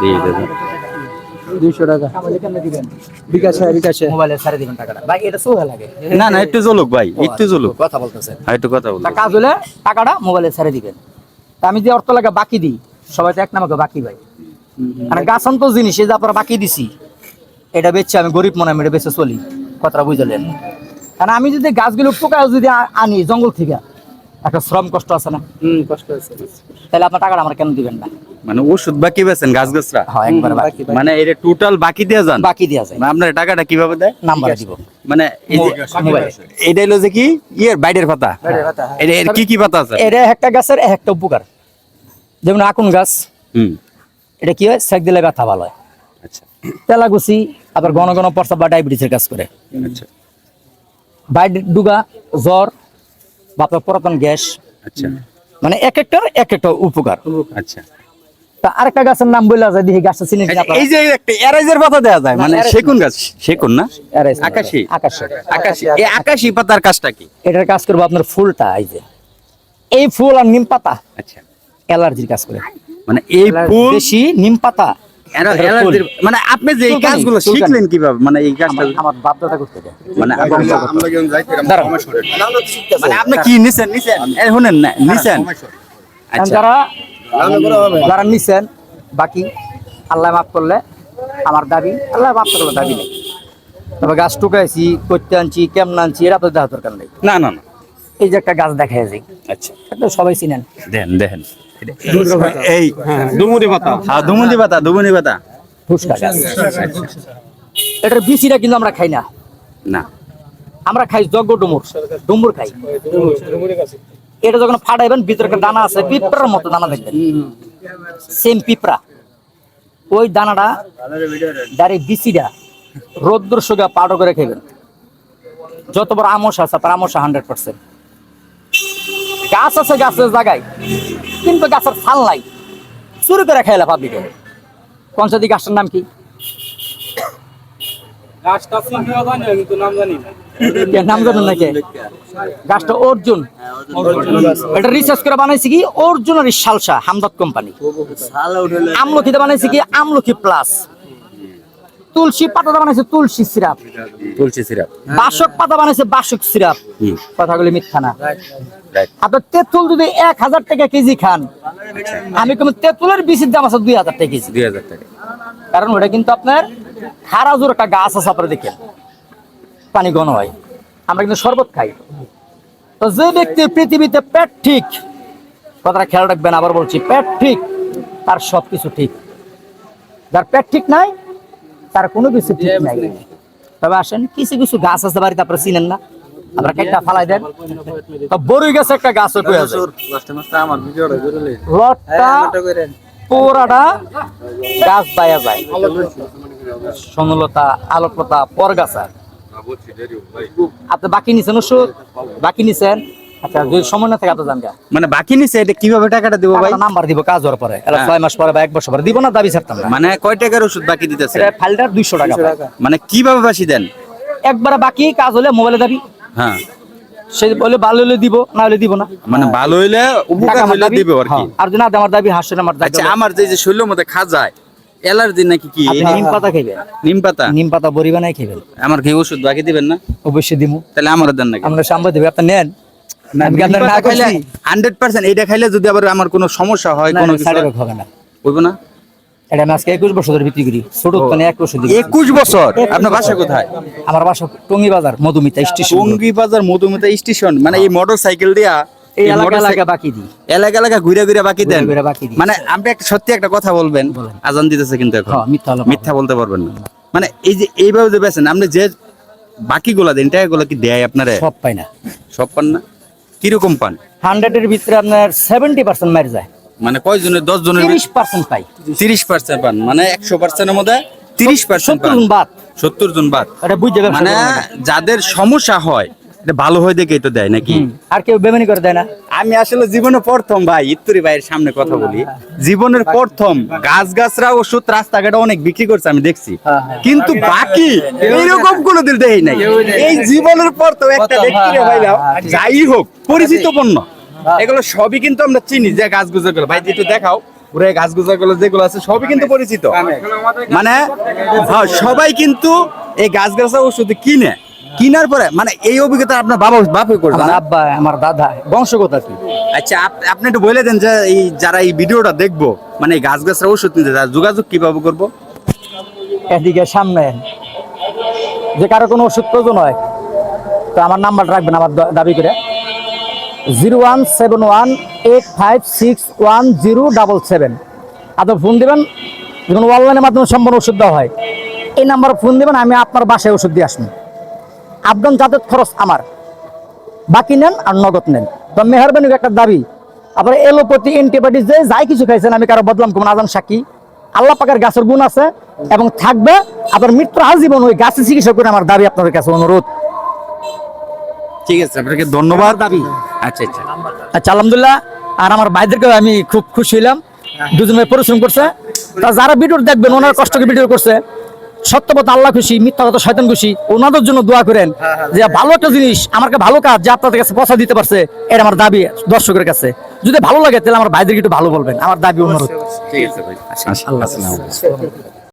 দিয়ে দেবেন দুইশো টাকা। বিকাশে বিকাশে। মোবাইলে ছাড়ে দিবেন টাকাটা ভাই এটা সোহা লাগে। না না একটু জলুক ভাই একটু জলুক কথা বলতেছেন আর একটু কথা বলুন। তা কাজ হলে টাকাটা মোবাইলে ছেড়ে দিবেন। তা আমি যে অর্থ লাগা বাকি দিই সবাই তো এক নামকে বাকি ভাই। মানে গাছান্ত জিনিস এই যে আপনারা বাকি দিছি এটা বেচছে আমি গরিব মনে হয় আমি এটা বেচে চলি। কথাটা বুঝলেন? কারণ আমি যদি গাছগুলো পোকা যদি আনি জঙ্গল থেকে একটা শ্রম কষ্ট আছে না? কষ্ট আছে। তাহলে আপনার টাকাটা আমার কেন দিবেন না? মানে ওষুধ বাকি বেছেন গাছ গাছরা হ্যাঁ একবার বাকি মানে এটা টোটাল বাকি দিয়ে যান? বাকি দেওয়া যায়। মানে আপনার টাকাটা কীভাবে দেয়? নাম্বার দিব। মানে এই যে এটা হলো যে কি? ইয়ের বাইরের পাতা? পাতা, এটা এর কি কি পাতা আছে? এটা একটা গাছের একটা উপকার। যেমন আকুন গাছ। হুম। এটা কি হয়? সেক দিলে ব্যথা ভালো হয়। আচ্ছা। তেলাগুচি আবার ঘন ঘন প্রস্তাব বা ডায়াবেটিসের কাজ করে। আচ্ছা। বাইট ডুগা জ্বর বা পুরাতন গ্যাস। আচ্ছা। মানে এক একটার এক একটা উপকার। আচ্ছা। তা আরেকটা গাছের নাম বলে যায় দেখি গাছটা চিনি এই যে একটা এরাইজের পাতা দেওয়া যায় মানে এরাইজ গাছ। সেগুন না? এরাইজ। আকাশি? আকাশি। আকাশি। এই আকাশি। পাতার কাজটা কি? এটার কাজ করব আপনার ফুলটা এই যে। এই ফুল আর নিম পাতা আচ্ছা। অ্যালার্জির কাজ করে। মানে এই ফুল বেশি নিম পাতা মানে আপনি যে এই কাজগুলো। শিখলেন কীভাবে? মানে এই কাজটা আমার- আমার বাপ দাদা করতে মানে আপনি মানে আপনি কি নিছেন নিছেন? এই শুনেন না নিছেন? কারণ আচ্ছা যারা যারা নিছেন বাকি আল্লাহ মাফ করলে আমার দাবি আল্লাহ মাফ করলে দাবি নেই। তবে গাছ টুকাইছি করতে আনছি কেমন আনছি এটা তো দেখা দরকার নেই। না না না। এই যে একটা গাছ দেখা যায় আচ্ছা। সবাই চিনেন। দেন দেখেন এই দুমুনি পাতা হ্যাঁ দুমুনি পাতা দুমুনি পাতা ফুসকা গাছ এটার বিচিটা কিন্তু আমরা খাই না। না। আমরা খাই যজ্ঞ ডুমুর ডুমুর খাই এটা যখন ফাটাইবেন, ভিতরে দানা আছে, পিঁপড়ার মতো দানা দেখবেন। সেম পিঁপড়া। ওই দানাটা ডাইরেক্ট বিচিটা রৌদ্র সোজা পাউডার করে খাইবেন। যত বড় আমস আছে, তার আমসা হান্ড্রেড পার্সেন্ট গাছ আছে গাছের জায়গায়, কিন্তু গাছের ফাল নাই। চুরি করে খাইলা পাবলিকে পঞ্চায়েত গাছটার নাম কি? গাছটা জানি কিন্তু নাম জানি না। নাম জানেন নাকি গাছটা অর্জুন। এটা রিসার্চ করে বানাইছি কি? অর্জুনের শালসা হামদত কোম্পানি। আমলকিতে বানাইছি কি? আমলকি প্লাস তুলসী পাতা বানাইছে তুলসী সিরাপ। তুলসী সিরাপ। বাসক পাতা বানাইছে বাসক সিরাপ। কথাগুলি মিথ্যা না। আপনার তেঁতুল যদি এক হাজার টাকা কেজি খান আমি কোন তেঁতুলের বিচির দাম আছে দুই হাজার টাকা কেজি। দুই হাজার টাকা। কারণ ওটা কিন্তু আপনার খারাজুর একটা গাছ আছে আপনারা দেখেন পানি ঘন হয়। আমরা কিন্তু শরবত খাই। তো যে ব্যক্তি পৃথিবীতে পেট ঠিক কথাটা খেয়াল রাখবেন আবার বলছি পেট ঠিক তার সব কিছু ঠিক। যার পেট ঠিক নাই তার কোনো কিছু ঠিক নাই। তবে আসেন কিছু কিছু গাছ আছে বাড়িতে আপনারা চিনেন না। আপনারা কেটটা ফালাই দেন। তো বড়ই গাছে একটা গাছ হয়ে আছে লটটা পুরাটা গাছ বায়া যায়। সনলতা আলোকলতা পরগাছা। আপনি বাকি নিছেন ওষুধ? বাকি নিছেন? আচ্ছা যদি সময় না থাকে আপনি জানগা। মানে বাকি নিছে এটা কীভাবে টাকাটা দেবো ভাই? নাম্বার দিব কাজ হওয়ার পরে। এরা ছয় মাস পরে বা এক বছর পরে। দিব না দাবি ছাড়তাম না। মানে কয় টাকার ওষুধ বাকি দিতেছে? এটা ফাইলটার দুইশো টাকা মানে কীভাবে বাসি দেন? একবারে বাকি কাজ হলে মোবাইলে দাবি। হ্যাঁ। সে বলে ভালো হলে দিব না হলে দিব না। মানে ভালো হইলে টাকা উপকার আমার হইলে দাবি, দিবে আর কি। হ্যাঁ। আর যদি না আমার দাবি হাসেন আমার দাবি আচ্ছা আমার যে যে শরীরের মধ্যে খাজায় অ্যালার্জি নাকি কি? নিম পাতা নিম পাতা? নিম পাতা বড়ি বানাই আমার কি ওষুধ বাকি দিবেন না? অবশ্যই দিব তাহলে আমার দেন নাকি? আমরা সাম্বা দেবে আপনি নেন? হান্ড্রেড পার্সেন্ট খাইলে যদি আবার আমার কোনো সমস্যা হয় কোনো হবে না। না? এটা আমি আজকে একুশ বছর ধরে বিক্রি করি। ছোট উৎপাদনে এক বছর একুশ বছর? আপনার বাসা কোথায়? আমার বাসা টঙ্গি বাজার মধুমিতা স্টেশন। টঙ্গি বাজার মধুমিতা স্টেশন মানে এই মোটর সাইকেল দিয়া এই এই এলাকা এলাকা বাকি দিই। এলাকা এলাকা ঘুরে ঘুরে বাকি দেন। ঘুরে ঘুরে বাকি মানে আপনি একটা সত্যি একটা কথা বলবেন আজান দিতেছে কিন্তু এখন। হ্যাঁ, মিথ্যা বলতে পারবেন না। মানে এই যে এইভাবে যে বেছেন আপনি যে বাকিগুলা দেন টাকাগুলো কি দেয় আপনারে? সব পাই না। সব পান না? কীরকম পান? হান্ড্রেডের ভিতরে আপনার সেভেন্টি পার্সেন্ট মারি যায়। মানে কয় দশ জনের তিরিশ পার্সেন্ট পাই। তিরিশ পার্সেন্ট পান। মানে একশো পার্সেন্টের মধ্যে তিরিশ পার্সেন্ট সত্তর জন বাদ। সত্তর জন বাদ। মানে যাদের সমস্যা হয় ভালো হয় দেখেই তো দেয় নাকি? আর কেউ বেমানি করে দেয় না। আমি আসলে জীবনে প্রথম ভাই ইত্তুরি ভাইয়ের সামনে কথা বলি। জীবনের প্রথম গাছ গাছরা ওষুধ রাস্তাঘাটে অনেক বিক্রি করছে আমি দেখছি। হ্যাঁ, হ্যাঁ। কিন্তু বাকি এইরকম কোনো দিন দেই নাই এই জীবনের প্রথম একটা ব্যক্তি রে হ্যাঁ, ভাই হ্যাঁ, যাই হোক পরিচিত পণ্য এগুলো সবই কিন্তু আমরা চিনি যে গাছ গুজরগুলো ভাই একটু দেখাও পুরো গাছগুলো যেগুলো আছে সবই কিন্তু পরিচিত। মানে সবাই কিন্তু এই গাছ গাছের ওষুধ কিনে। কিনার পরে মানে এই অভিজ্ঞতা আপনার বাবা বাপে করবে আমার আব্বা আমার দাদা বংশগত কি আচ্ছা আপনি একটু বলে দেন যে এই যারা এই ভিডিওটা দেখব মানে এই গাছ গাছের ওষুধ নিতে তারা যোগাযোগ কীভাবে করব? এদিকে সামনে। যে কারও কোনো ওষুধ প্রয়োজন হয় তো আমার নাম্বার রাখবেন আমার দাবি করে। Zero one seven one eight five six one zero double seven. আদৌ ফোন দেবেন? যেমন অনলাইনের মাধ্যমে সম্পূর্ণ ওষুধ দেওয়া হয় এই নাম্বারে ফোন দেবেন আমি আপনার বাসায় ওষুধ দিয়ে আসব। আবদান যাদের খরচ আমার। বাকি নেন আর নগদ নেন। তো মেহরবানি একটা দাবি আবার এলোপ্যাথি অ্যান্টিবায়োটিক যে যাই কিছু খাইছেন আমি কারও বদলাম কোন আজান সাক্ষী। আল্লাহ পাকের গাছের গুণ আছে এবং থাকবে আবার মৃত্যু আজীবন ওই গাছের চিকিৎসা করে আমার দাবি আপনাদের কাছে অনুরোধ। ঠিক আছে আপনাকে ধন্যবাদ। দাবি আচ্ছা। আচ্ছা আচ্ছা। আলহামদুলিল্লাহ আর আমার ভাইদেরকে আমি খুব খুশি হইলাম। দুজনে পরিশ্রম করছে। তা যারা ভিডিও দেখবেন ওনার কষ্টকে ভিডিও করছে। সত্যপথ আল্লাহ খুশি মিথ্যা কথা শয়তান খুশি ওনাদের জন্য দোয়া করেন যে ভালো একটা জিনিস আমাকে ভালো কাজ যে আপনাদের কাছে পয়সা দিতে পারছে এটা আমার দাবি দর্শকের কাছে। যদি ভালো লাগে তাহলে আমার ভাইদেরকে একটু ভালো বলবেন। আমার দাবি অনুরোধ। ঠিক আছে ভাই। আচ্ছা, আলাইকুম।